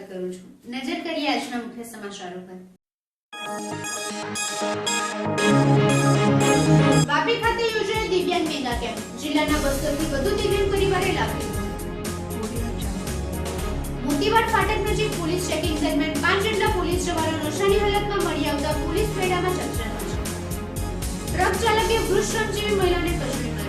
સ્વાગત કરું છું. નજર કરીએ આજના મુખ્ય સમાચારો પર. વાપી ખાતે યોજાયેલ દિવ્યાંગ મેગા કેમ્પ. જિલ્લાના બસો થી વધુ દિવ્યાંગ પરિવારે લાભ મોતીવાડ ફાટક નજીક પોલીસ ચેકિંગ દરમિયાન પાંચ જેટલા પોલીસ જવાનો નશાની હાલતમાં મળી આવતા પોલીસ બેડામાં ચર્ચા ટ્રક ચાલકે વૃદ્ધ શ્રમજીવી મહિલાને હવે સમાચારો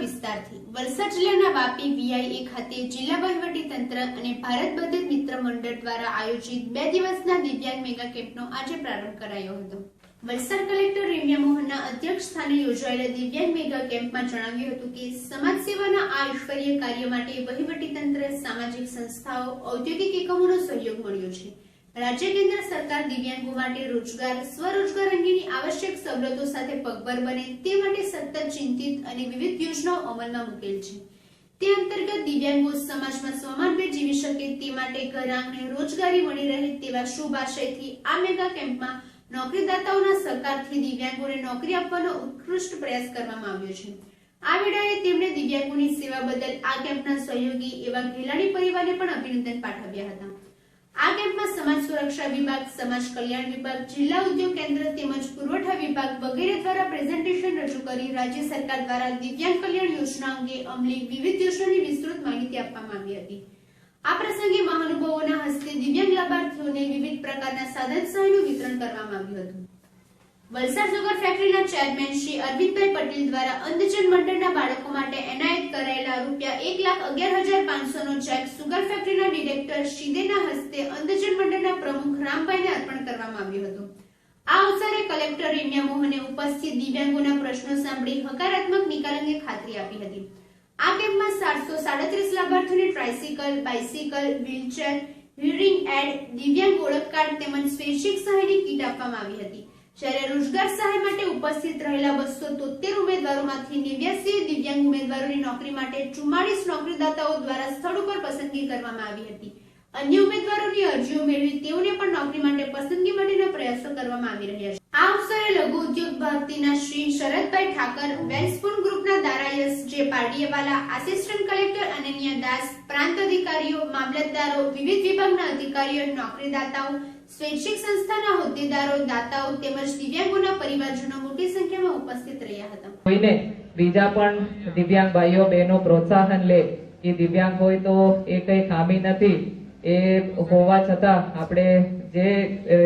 વલસાડ જિલ્લાના વાપી વીઆઈએ ખાતે જિલ્લા વહીવટી તંત્ર અને ભારત બંધ મિત્ર દ્વારા આયોજિત બે દિવસના દિવ્યાંગ મેગા કેમ્પનો આજે પ્રારંભ કરાયો હતો. વલસાડ કલેક્ટર રેમ્યા મોહનના અધ્યક્ષ સ્થાને યોજાયેલા દિવ્યાંગ મેગા કેમ્પમાં જણાવ્યું હતું કે સમાજ સેવાના આ ઈશ્વરીય કાર્ય માટે વહીવટી તંત્ર, સામાજિક સંસ્થાઓ, ઔદ્યોગિક એકમોનો સહયોગ મળ્યો છે. રાજ્ય કેન્દ્ર સરકાર દિવ્યાંગો માટે રોજગાર, સ્વરોજગાર અંગેની આવશ્યક સવલતો સાથે પગભર બને તે માટે સતત ચિંતિત અને વિવિધ યોજનાઓ અમલમાં મૂકેલ છે. તે અંતર્ગત દિવ્યાંગો સમાજમાં સ્વમાનભેર જીવી શકે તે માટે ઘરાંગને રોજગારી મળી રહે તેવા શુભ આશયથી આ મેગા કેમ્પમાં નોકરીદાતાઓના સહકારથી દિવ્યાંગોને નોકરી આપવાનો ઉત્કૃષ્ટ પ્રયાસ કરવામાં આવ્યો છે. આ વેળાએ તેમણે દિવ્યાંગોની સેવા બદલ આ કેમ્પના સહયોગી એવા ઘેલાણી પરિવારને પણ અભિનંદન પાઠવ્યા હતા. આ કેમ્પમાં સમાજ સુરક્ષા વિભાગ, સમાજ કલ્યાણ વિભાગ, જિલ્લા ઉદ્યોગ કેન્દ્ર તેમજ પુરવઠા વિભાગ વગેરે દ્વારા પ્રેઝન્ટેશન રજૂ કરી રાજ્ય સરકાર દ્વારા દિવ્યાંગ કલ્યાણ યોજના અંગે અમલી વિવિધ યોજનાની વિસ્તૃત માહિતી આપવામાં આવી હતી. આ પ્રસંગે મહાનુભાવોના હસ્તે દિવ્યાંગ લાભાર્થીઓને વિવિધ પ્રકારના સાધન સહાયનું વિતરણ કરવામાં આવ્યું હતું. વલસાડ સુગર ફેક્ટરીના ચેરમેન શ્રી અરવિંદભાઈ પટેલ દ્વારા અંધજન મંડળના બાળકો માટે એનાયત કરાયેલા રૂપિયા એક લાખ અગિયાર હજાર પાંચસોનો ચેક સુગર ફેક્ટરીના ડિરેક્ટર શિદેના હસ્તે અંધજન મંડળના પ્રમુખ રામભાઈને અર્પણ કરવામાં આવ્યું હતું. આ અવસરે કલેક્ટર રેમ્યા મોહને ઉપસ્થિત દિવ્યાંગોના પ્રશ્નો સાંભળી હકારાત્મક નિકાલ અંગે ખાતરી આપી હતી. આ કેમ્પમાં સાતસો સાડત્રીસ લાભાર્થીઓને tricycle bicycle wheelchair hearing aid, દિવ્યાંગ ઓળખ કાર્ડ તેમજ સ્વૈચ્છિક સહાયની કીટ આપવામાં આવી હતી. જ્યારે રોજગાર સહાય માટે ઉપસ્થિત રહેલા બસો તોતેર ઉમેદવારોમાંથી નેવ્યાસી દિવ્યાંગ ઉમેદવારોની નોકરી માટે ચુમ્માળીસ નોકરીદાતાઓ દ્વારા સ્થળ ઉપર પસંદગી કરવામાં આવી હતી. અન્ય ઉમેદવારોની અરજીઓ મેળવી તેઓને પણ નોકરી માટે પસંદગી માટેના પ્રયાસો કરવામાં આવી રહ્યા છે. આ અવસરે લઘુ ઉદ્યોગ ભારતીના શ્રી શરદભાઈ ઠાકર વેલસ્પૂન ગ્રુપના Daraius J Pardiwala assistant collector, Ananya Das, પ્રાંત અધિકારીઓ, મામલતદારો, વિવિધ વિભાગના અધિકારીઓ, નોકરીદાતાઓ સ્વૈચ્છિક સંસ્થાના હોદ્દેદારો, દાતાઓ તેમજ દિવ્યાંગોના પરિવારજનો મોટી સંખ્યામાં ઉપસ્થિત રહ્યા હતા. કોઈને બીજા પણ દિવ્યાંગ ભાઈઓ, બહેનો પ્રોત્સાહન લે કે દિવ્યાંગ હોય તો એ કઈ ખામી નથી. એ હોવા છતાં આપણે જે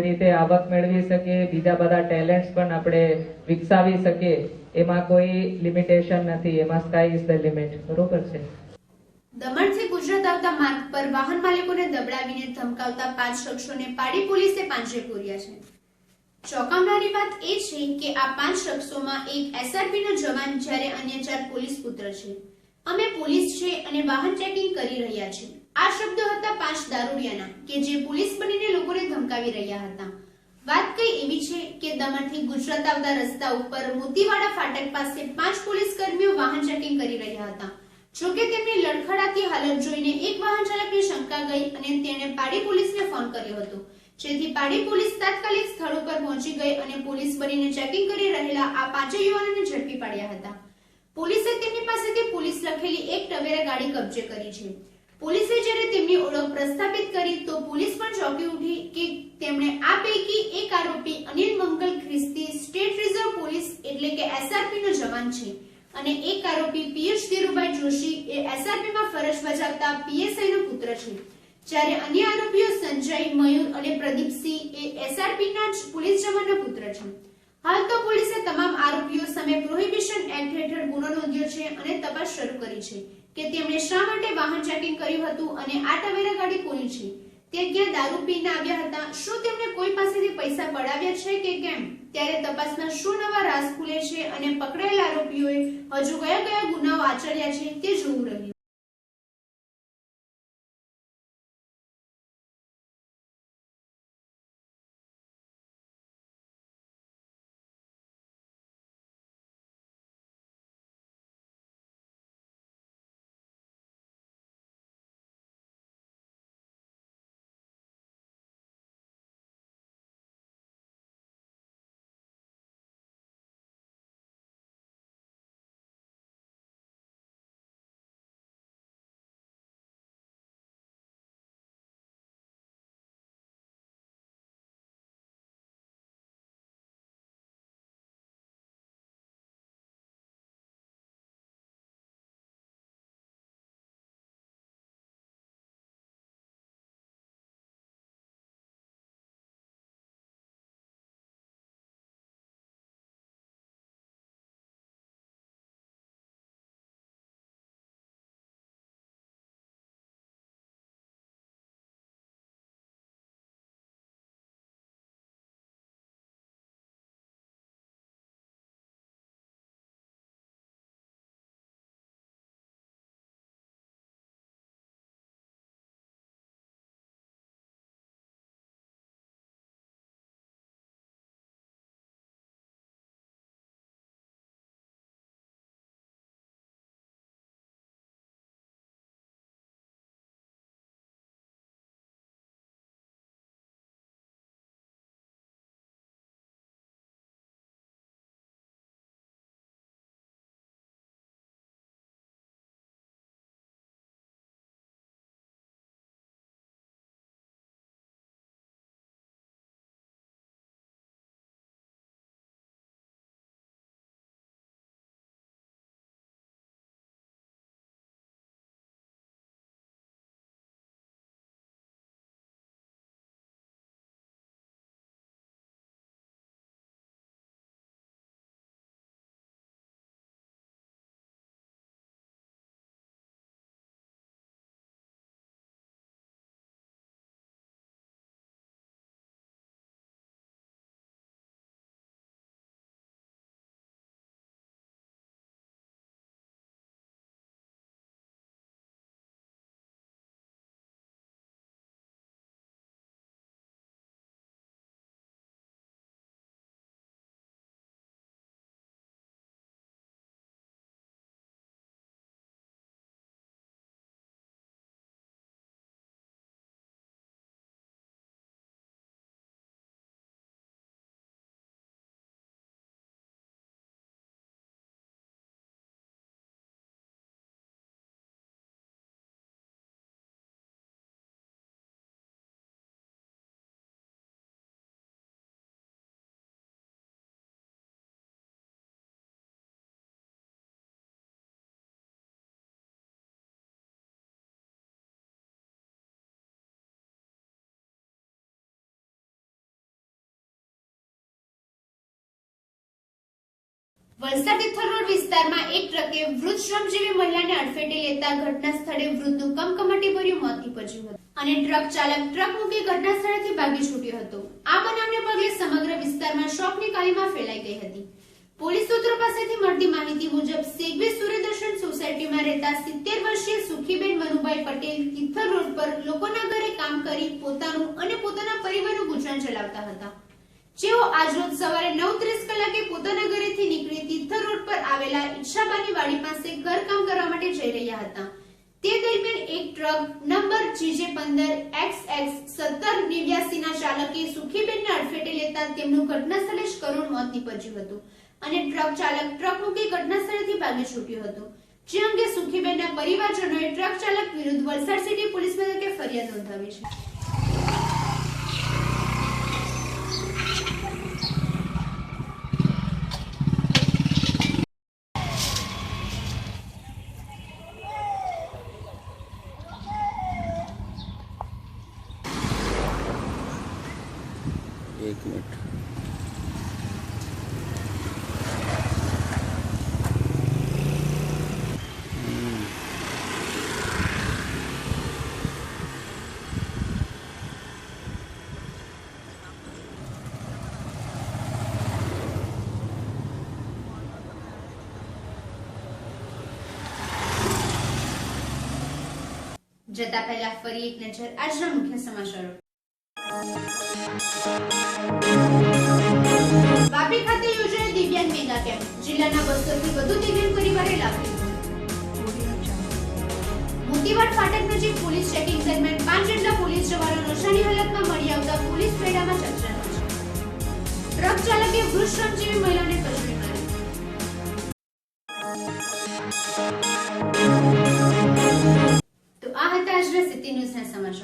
રીતે આવક મેળવી શકીએ, બીજા બધા ટેલેન્ટ્સ પણ આપણે વિકસાવી શકીએ, એમાં કોઈ લિમિટેશન નથી, એમાં સ્કાય ઇઝ ધ લિમિટ બરોબર છે? દમણથી ગુજરાત આવતા માર્ગ પર વાહન માલિકોને દબડાવીને ધમકાવતા પાંચ શખ્સોને પાડી પોલીસે પાંજરે પૂર્યા છે. ચોંકાવનારી વાત એ છે કે આ પાંચ શખ્સોમાં એક એસઆરપી નો જવાન જ્યારે અન્ય ચાર પોલીસ પુત્ર છે. અમે પોલીસ છે અને વાહન ચેકિંગ કરી રહ્યા છે. આ શબ્દો હતા પાંચ દારૂડિયાના, કે જે પોલીસ બનીને લોકોને ધમકાવી રહ્યા હતા. વાત કઈ એવી છે કે દમણથી ગુજરાત આવતા રસ્તા ઉપર મોતીવાડા ફાટક પાસે પાંચ પોલીસ કર્મીઓ વાહન ચેકિંગ કરી રહ્યા હતા. જોકે તેમની લડખડાતી હાલત જોઈને એક વાહન ચાલકને શંકા ગઈ અને તેણે પાડી પોલીસને ફોન કર્યો હતો. જેથી પાડી પોલીસ તાત્કાલિક સ્થળ ઉપર પહોંચી ગઈ અને પોલીસ બનીને ચેકિંગ કરી રહેલા આ પાંચેય યુવાનોને ઝડપી પાડ્યા હતા. પોલીસે તેમની પાસેથી પોલીસ લખેલી એક ટવેરા ગાડી કબજે કરી છે. પોલીસે જ્યારે તેમની ઓળખ પ્રસ્થાપિત કરી તો પોલીસ પણ ચોંકી ઉઠી કે તેમણે આ પૈકી એક આરોપી અનિલ મંગલ ખ્રિસ્તી સ્ટેટ રિઝર્વ પોલીસ એટલે કે એસઆરપી નો જવાન છે. અને એક આરોપી પિયુષ ધીરુભાઈ જોશી એ એસઆરપી માં ફરજ બજાવતા પીએસઆઈ નો પુત્ર છે. જ્યારે અન્ય આરોપીઓ સંજય, મયુર અને પ્રદીપસિંહ એ એસઆરપી ના પોલીસ જવાનના પુત્ર છે. હાલ તો પોલીસે તમામ આરોપીઓ સામે પ્રોહિબિશન એક્ટ હેઠળ ગુનો નોંધ્યો છે અને તપાસ શરૂ કરી છે કે તેમણે શા માટે વાહન ચેકિંગ કર્યું હતું અને આ ટવેરા ગાડી કોની છે. તે ક્યાં દારૂ પીને આવ્યા હતા, શું તેમણે કોઈ પાસેથી પૈસા પડાવ્યા છે કે કેમ? ત્યારે તપાસના શું નવા રાસ ખુલે છે અને પકડાયેલા આરોપીઓએ હજુ કયા કયા ગુનાઓ આચર્યા છે તે જોવું રહ્યું. વલસાડ તિથલ રોડ વિસ્તારમાં એક ટ્રકે વૃદ્ધ શ્રમજીવી મહિલાને અડફેટે લેતા ઘટના સ્થળે વૃદ્ધનું કમકમાટીભર્યું મોત નીપજ્યું હતું. અને ટ્રક ચાલક ટ્રક મૂકી ઘટના સ્થળેથી ભાગી છૂટ્યો હતો. આ બનાવને પગલે સમગ્ર વિસ્તારમાં શોકની કાલીમાં ફેલાઈ ગઈ હતી. પોલીસ સૂત્રો પાસેથી મળતી માહિતી મુજબ, સેગવે સૂર્યદર્શન સોસાયટીમાં રહેતા સિત્તેર વર્ષીય સુખીબેન મનુભાઈ પટેલ તિથલ રોડ પર લોકોના ઘરે કામ કરી પોતાનું અને પોતાના પરિવારનું ગુજરાન ચલાવતા હતા. જેઓ આજરોજ સવારે નવ ત્રીસ કલાકે પોતાના ઘરેથી નીકળી તીર્થ રોડ પર આવેલા ઈશાબાની વાડી પાસે ઘરકામ કરવા માટે જઈ રહ્યા હતા. તે દરમિયાન એક ટ્રક નંબર જીજે પંદર એક્સ એક્સ સત્તર નેવ્યાસી ના ચાલકે સુખીબેનને અડફેટે લેતા તેમનું ઘટના સ્થળે જ કરુણ મોત નીપજ્યું હતું અને ટ્રક ચાલક ટ્રક મૂકી ઘટના સ્થળેથી ભાગી છૂટ્યો હતો. જે અંગે સુખીબેનના પરિવારજનોએ ટ્રક ચાલક વિરુદ્ધ વલસાડ સિટી પોલીસ મથકે ફરિયાદ નોંધાવી છે. જતા પહેલા ફરી એક નજર આજના મુખ્ય સમાચારો. વાપી ખાતે યોજાયેલ દિવ્યાંગ મેગા કેમ્પ. જિલ્લાના બસો થી વધુ દિવ્યાંગ પરિવારે લાભ મોતીવાડ ફાટક નજીક પોલીસ ચેકિંગ દરમિયાન પાંચ જેટલા પોલીસ જવાનો નશાની હાલતમાં મળી આવતા પોલીસ પેડામાં ચર્ચા ટ્રક ચાલકે વૃદ્ધ શ્રમજીવી મહિલાને કચડી મારી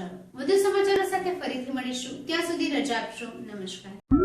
સમાચારો વધુ સમાચારો સાથે ફરીથી મળીશું. ત્યાં સુધી રજા આપશો. નમસ્કાર.